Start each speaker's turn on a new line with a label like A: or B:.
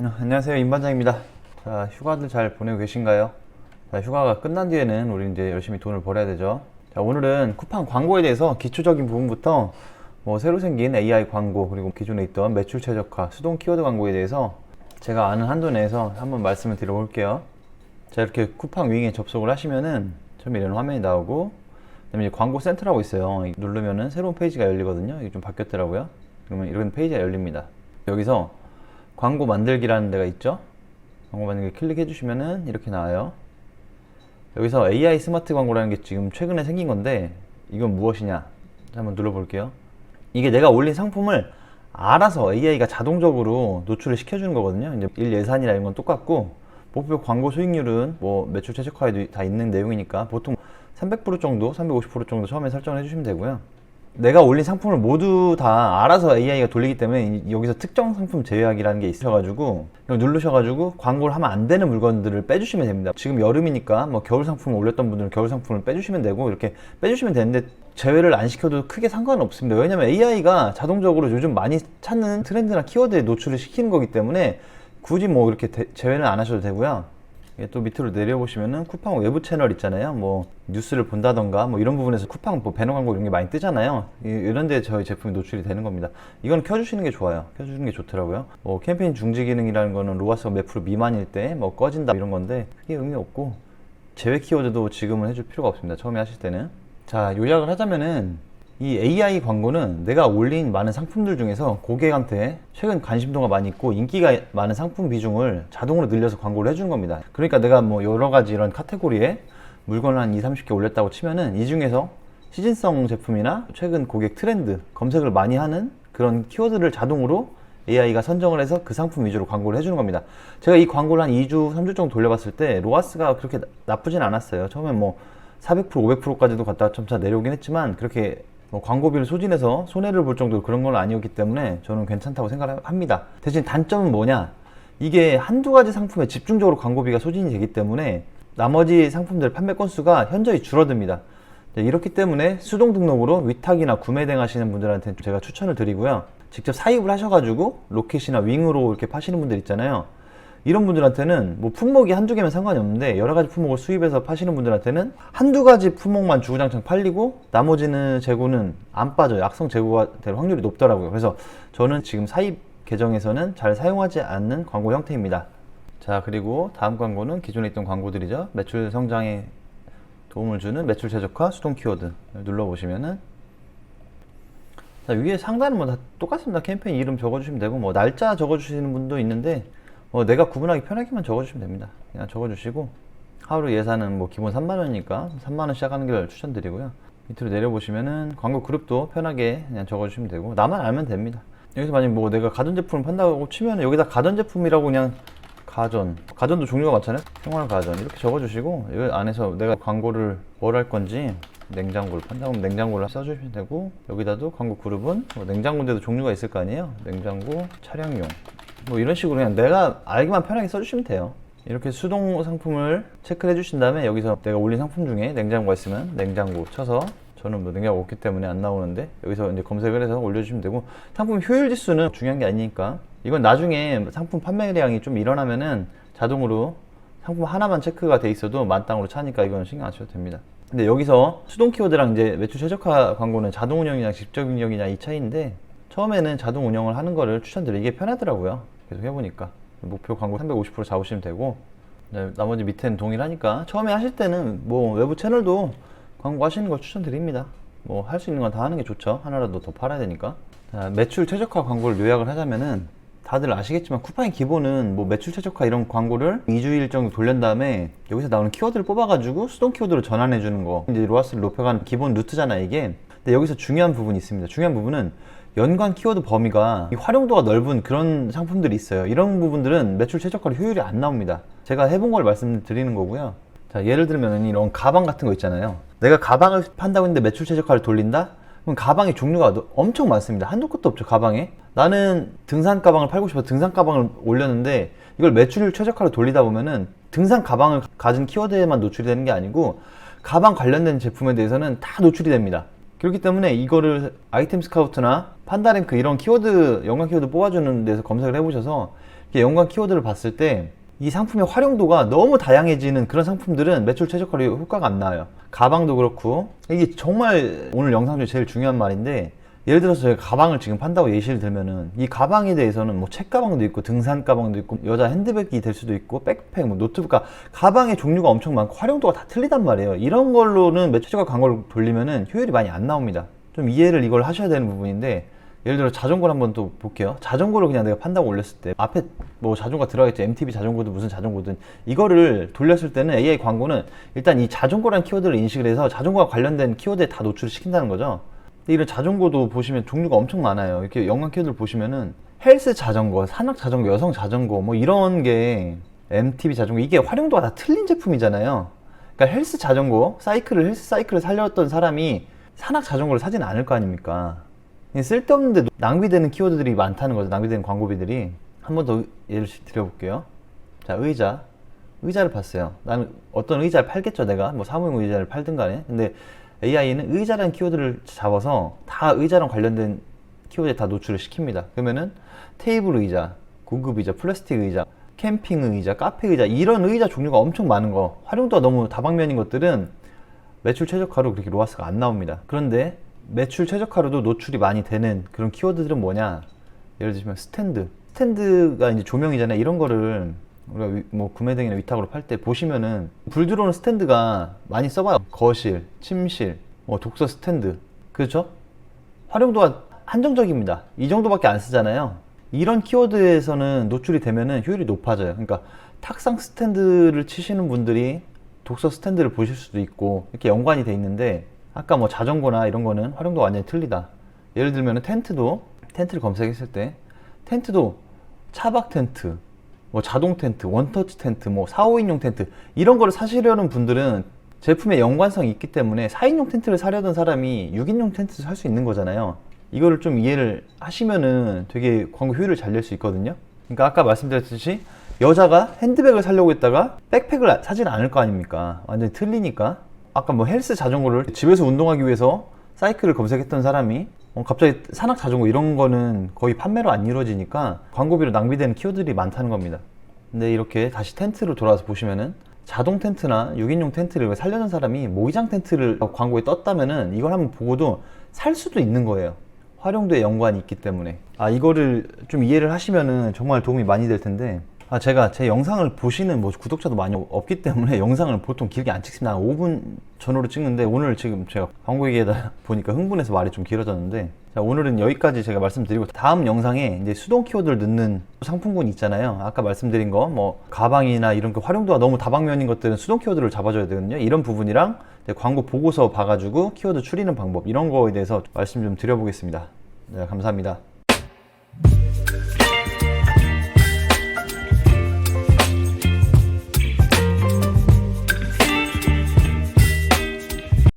A: 어, 안녕하세요 임반장입니다. 자 휴가들 잘 보내고 계신가요? 자, 휴가가 끝난 뒤에는 우리 이제 열심히 돈을 벌어야 되죠. 자 오늘은 쿠팡 광고에 대해서 기초적인 부분부터 뭐 새로 생긴 AI 광고 그리고 기존에 있던 매출 최적화 수동 키워드 광고에 대해서 제가 아는 한도 내에서 한번 말씀을 드려볼게요. 자 이렇게 쿠팡 윙에 접속을 하시면은 처음에 이런 화면이 나오고 그다음에 광고 센터라고 있어요. 이 누르면은 새로운 페이지가 열리거든요. 이게 좀 바뀌었더라고요. 그러면 이런 페이지가 열립니다. 여기서 광고 만들기라는 데가 있죠. 광고 만들기 클릭해 주시면은 이렇게 나와요. 여기서 AI 스마트 광고라는 게 지금 최근에 생긴 건데 이건 무엇이냐? 한번 눌러볼게요. 이게 내가 올린 상품을 알아서 AI가 자동적으로 노출을 시켜주는 거거든요. 이제 일 예산이나 이런 건 똑같고 목표 광고 수익률은 뭐 매출 최적화에도 다 있는 내용이니까 보통 300% 정도, 350% 정도 처음에 설정을 해주시면 되고요. 내가 올린 상품을 모두 다 알아서 AI가 돌리기 때문에 이- 여기서 특정 상품 제외하기라는 게 있어가지고 누르셔가지고 광고를 하면 안 되는 물건들을 빼주시면 됩니다. 지금 여름이니까 뭐 겨울 상품을 올렸던 분들은 겨울 상품을 빼주시면 되고 이렇게 빼주시면 되는데 제외를 안 시켜도 크게 상관은 없습니다. 왜냐면 AI가 자동적으로 요즘 많이 찾는 트렌드나 키워드에 노출을 시키는 거기 때문에 굳이 뭐 이렇게 대- 제외는 안 하셔도 되고요. 이게 또 밑으로 내려보시면은 쿠팡 외부 채널 있잖아요. 뭐 뉴스를 본다던가 뭐 이런 부분에서 쿠팡 뭐 배너 광고 이런 게 많이 뜨잖아요. 이- 이런 데 저희 제품이 노출이 되는 겁니다. 이건 켜주시는 게 좋아요. 켜주는 게 좋더라고요. 뭐 캠페인 중지 기능이라는 거는 로아스가 몇 프로 미만일 때 뭐 꺼진다 이런 건데 그게 의미 없고 제외 키워드도 지금은 해줄 필요가 없습니다. 처음에 하실 때는. 자, 요약을 하자면은 이 AI 광고는 내가 올린 많은 상품들 중에서 고객한테 최근 관심도가 많이 있고 인기가 많은 상품 비중을 자동으로 늘려서 광고를 해주는 겁니다. 그러니까 내가 뭐 여러 가지 이런 카테고리에 물건을 한 2, 30개 올렸다고 치면은 이 중에서 시즌성 제품이나 최근 고객 트렌드 검색을 많이 하는 그런 키워드를 자동으로 AI가 선정을 해서 그 상품 위주로 광고를 해주는 겁니다. 제가 이 광고를 한 2주, 3주 정도 돌려봤을 때 로아스가 그렇게 나- 나쁘진 않았어요. 처음에 뭐 400%, 500%까지도 갔다가 점차 내려오긴 했지만 그렇게 뭐 광고비를 소진해서 손해를 볼 정도 그런 건 아니었기 때문에 저는 괜찮다고 생각합니다. 대신 단점은 뭐냐? 이게 한두 가지 상품에 집중적으로 광고비가 소진이 되기 때문에 나머지 상품들 판매 건수가 현저히 줄어듭니다. 네, 이렇기 때문에 수동 등록으로 위탁이나 구매 등 하시는 분들한테 제가 추천을 드리고요. 직접 사입을 하셔가지고 로켓이나 윙으로 이렇게 파시는 분들 있잖아요. 이런 분들한테는 뭐 품목이 한두 개면 상관이 없는데 여러 가지 품목을 수입해서 파시는 분들한테는 한두 가지 품목만 주구장창 팔리고 나머지는 재고는 안 빠져요. 악성 재고가 될 확률이 높더라고요. 그래서 저는 지금 사입 계정에서는 잘 사용하지 않는 광고 형태입니다. 자, 그리고 다음 광고는 기존에 있던 광고들이죠. 매출 성장에 도움을 주는 매출 최적화 수동 키워드 눌러보시면은 자, 위에 상단은 뭐 다 똑같습니다. 캠페인 이름 적어주시면 되고 뭐 날짜 적어주시는 분도 있는데 뭐 내가 구분하기 편하게만 적어주시면 됩니다. 그냥 적어주시고 하루 예산은 뭐 기본 3만 원이니까 3만 원 시작하는 걸 추천드리고요. 밑으로 내려보시면은 광고 그룹도 편하게 그냥 적어주시면 되고 나만 알면 됩니다. 여기서 만약 뭐 내가 가전 제품을 판다고 치면 여기다 가전 제품이라고 그냥 가전 가전도 종류가 많잖아요 생활 가전 이렇게 적어주시고 여기 안에서 내가 광고를 뭘 할 건지 냉장고를 판다고 하면 냉장고를 써주시면 되고 여기다도 광고 그룹은 뭐 냉장고인데도 종류가 있을 거 아니에요 냉장고 차량용 뭐 이런 식으로 그냥 내가 알기만 편하게 써주시면 돼요 이렇게 수동 상품을 체크를 해주신 다음에 여기서 내가 올린 상품 중에 냉장고가 있으면 냉장고 쳐서 저는 뭐 냉장고 없기 때문에 안 나오는데 여기서 이제 검색을 해서 올려주시면 되고 상품 효율 지수는 중요한 게 아니니까 이건 나중에 상품 판매량이 좀 일어나면은 자동으로 상품 하나만 체크가 돼 있어도 만땅으로 차니까 이건 신경 안 쓰셔도 됩니다. 근데 여기서 수동 키워드랑 이제 매출 최적화 광고는 자동 운영이냐 직접 운영이냐 이 차이인데 처음에는 자동 운영을 하는 거를 추천드려요. 이게 편하더라고요. 계속 해보니까 목표 광고 350% 잡으시면 되고 네, 나머지 밑에는 동일하니까 처음에 하실 때는 뭐 외부 채널도 광고 하시는 걸 추천드립니다. 뭐 할 수 있는 건 다 하는 게 좋죠. 하나라도 더 팔아야 되니까. 자, 매출 최적화 광고를 요약을 하자면은 다들 아시겠지만 쿠팡의 기본은 뭐 매출 최적화 이런 광고를 2주일 정도 돌린 다음에 여기서 나오는 키워드를 뽑아가지고 수동 키워드로 전환해 주는 거. 이제 로아스를 높여가는 기본 루트잖아 이게. 근데 여기서 중요한 부분이 있습니다. 중요한 부분은 연관 키워드 범위가 이 활용도가 넓은 그런 상품들이 있어요. 이런 부분들은 매출 최적화로 효율이 안 나옵니다. 제가 해본 걸 말씀드리는 거고요. 자, 예를 들면 이런 가방 같은 거 있잖아요. 내가 가방을 판다고 했는데 매출 최적화를 돌린다? 그럼 가방의 종류가 너- 엄청 많습니다. 한도 끝도 없죠, 가방에. 나는 등산 가방을 팔고 싶어 등산 가방을 올렸는데 이걸 매출 최적화로 돌리다 보면은 등산 가방을 가진 키워드에만 노출이 되는 게 아니고 가방 관련된 제품에 대해서는 다 노출이 됩니다. 그렇기 때문에 이거를 아이템 스카우트나 판다랭크 이런 키워드 연관 키워드 뽑아주는 데서 검색을 해보셔서 이렇게 연관 키워드를 봤을 때 이 상품의 활용도가 너무 다양해지는 그런 상품들은 매출 최저가로 효과가 안 나와요. 가방도 그렇고 이게 정말 오늘 영상 중에 제일 중요한 말인데 예를 들어서 저희가 가방을 지금 판다고 예시를 들면은 이 가방에 대해서는 뭐 책 가방도 있고 등산 가방도 있고 여자 핸드백이 될 수도 있고 백팩, 뭐 노트북, 그러니까 가방의 종류가 엄청 많고 활용도가 다 틀리단 말이에요. 이런 걸로는 최저가 광고를 돌리면은 효율이 많이 안 나옵니다. 좀 이해를 이걸 하셔야 되는 부분인데 예를 들어 자전거를 한번 또 볼게요. 자전거를 그냥 내가 판다고 올렸을 때 앞에 뭐 자전거 들어가겠죠. MTB 자전거든 무슨 자전거든 이거를 돌렸을 때는 AI 광고는 일단 이 자전거라는 키워드를 인식을 해서 자전거와 관련된 키워드에 다 노출을 시킨다는 거죠. 근데 이런 자전거도 보시면 종류가 엄청 많아요. 이렇게 연관 키워드를 보시면은 헬스 자전거, 산악 자전거, 여성 자전거 뭐 이런 게 MTB 자전거 이게 활용도가 다 틀린 제품이잖아요. 그러니까 헬스 자전거, 사이클을 헬스 사이클을 살렸던 사람이 산악 자전거를 사지는 않을 거 아닙니까? 쓸데없는데 낭비되는 키워드들이 많다는 거죠. 낭비되는 광고비들이. 한 번 더 예를 드려볼게요. 자, 의자. 의자를 봤어요. 나는 어떤 의자를 팔겠죠, 내가. 뭐 사무용 의자를 팔든 간에. 근데 AI는 의자라는 키워드를 잡아서 다 의자랑 관련된 키워드에 다 노출을 시킵니다. 그러면은 테이블 의자, 고급 의자, 플라스틱 의자, 캠핑 의자, 카페 의자 이런 의자 종류가 엄청 많은 거 활용도가 너무 다방면인 것들은 매출 최저가로 그렇게 로아스가 안 나옵니다. 그런데 매출 최저가로도 노출이 많이 되는 그런 키워드들은 뭐냐? 예를 들면 스탠드. 스탠드가 이제 조명이잖아요. 이런 거를 우리가 위- 뭐 구매등이나 위탁으로 팔 때 보시면은 불 들어오는 스탠드가 많이 써봐요. 거실, 침실, 뭐 독서 스탠드. 그렇죠? 활용도가 한정적입니다. 이 정도밖에 안 쓰잖아요. 이런 키워드에서는 노출이 되면은 효율이 높아져요. 그러니까 탁상 스탠드를 치시는 분들이 독서 스탠드를 보실 수도 있고 이렇게 연관이 돼 있는데 아까 뭐 자전거나 이런 거는 활용도가 완전히 틀리다. 예를 들면은 텐트도 텐트를 검색했을 때 텐트도 차박 텐트, 뭐 자동 텐트, 원터치 텐트, 뭐 4, 5인용 텐트 이런 거를 사시려는 분들은 제품의 연관성이 있기 때문에 4인용 텐트를 사려던 사람이 6인용 텐트를 살 수 있는 거잖아요. 이거를 좀 이해를 하시면은 되게 광고 효율을 잘 낼 수 있거든요. 그러니까 아까 말씀드렸듯이 여자가 핸드백을 사려고 했다가 백팩을 사진 않을 거 아닙니까? 완전히 틀리니까. 아까 뭐 헬스 자전거를 집에서 운동하기 위해서 사이클을 검색했던 사람이 어, 갑자기 산악 자전거 이런 거는 거의 판매로 안 이루어지니까 광고비로 낭비되는 키워드들이 많다는 겁니다. 근데 이렇게 다시 텐트로 돌아와서 보시면은 자동 텐트나 6인용 텐트를 살려는 사람이 모기장 텐트를 광고에 떴다면은 이걸 한번 보고도 살 수도 있는 거예요. 활용도에 연관이 있기 때문에. 아, 이거를 좀 이해를 하시면은 정말 도움이 많이 될 텐데. 아, 제가 제 영상을 보시는 뭐 구독자도 많이 없기 때문에 영상을 보통 길게 안 찍습니다. 한 5분 전후로 찍는데 오늘 지금 제가 광고 얘기하다 보니까 흥분해서 말이 좀 길어졌는데 자, 오늘은 여기까지 제가 말씀드리고 다음 영상에 이제 수동 키워드를 넣는 상품군 있잖아요. 아까 말씀드린 거 뭐 가방이나 이런 그 활용도가 너무 다방면인 것들은 수동 키워드를 잡아줘야 되거든요. 이런 부분이랑 광고 보고서 봐가지고 키워드 추리는 방법 이런 거에 대해서 말씀 좀 드려보겠습니다. 네, 감사합니다.